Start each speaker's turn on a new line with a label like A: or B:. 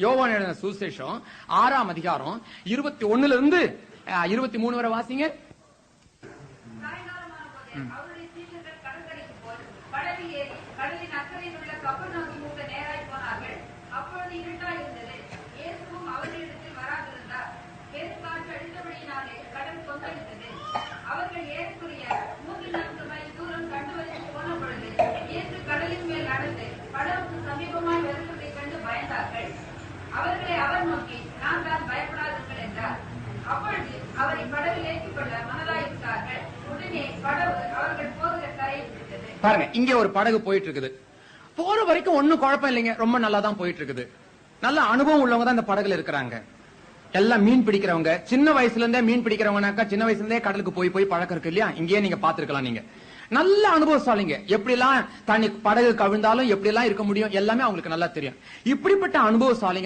A: யோவான் எழுதின சுசேஷம் ஆறாம் அதிகாரம் இருபத்தி ஒண்ணுல இருந்து அஹ், இருபத்தி மூணு வரை வாசிங்க.
B: சாயங்காலமான கடலின் மேல் நடந்து சமீபமாய் கண்டு பயந்தார்கள். நோக்கி நான் தான் பயப்படாதீர்கள் என்றார். அப்பொழுது அவரை படகில் ஏற்றிக்கொள்ள மனதாயிருந்தார்கள். உடனே படகு அவர்கள் போகிற கரையை விட்டது.
A: பாருங்க இங்க ஒரு படகு போயிட்டு இருக்குது போற வரைக்கும் ஒன்னும் குழப்பம் இல்லைங்க. ரொம்ப நல்லா தான் போயிட்டு இருக்குது நல்ல அனுபவம் உள்ளவங்க தான் இந்த படகுல இருக்கிறாங்க. எல்லாம் மீன் பிடிக்கிறவங்க. சின்ன வயசுல இருந்தே மீன் பிடிக்கிறவங்கனாக்கா சின்ன வயசுல இருந்தே கடலுக்கு போய் போய் பழக்கம் இருக்கு இல்லையா? இங்கேயே நீங்க பாத்துருக்கலாம் நீங்க. நல்ல அனுபவசாலிங்க. எப்படி எல்லாம் தண்ணி படகு கவிழ்ந்தாலும் எப்படி எல்லாம் இருக்க முடியும் எல்லாமே அவங்களுக்கு நல்லா தெரியும். இப்படிப்பட்ட அனுபவசாலிங்க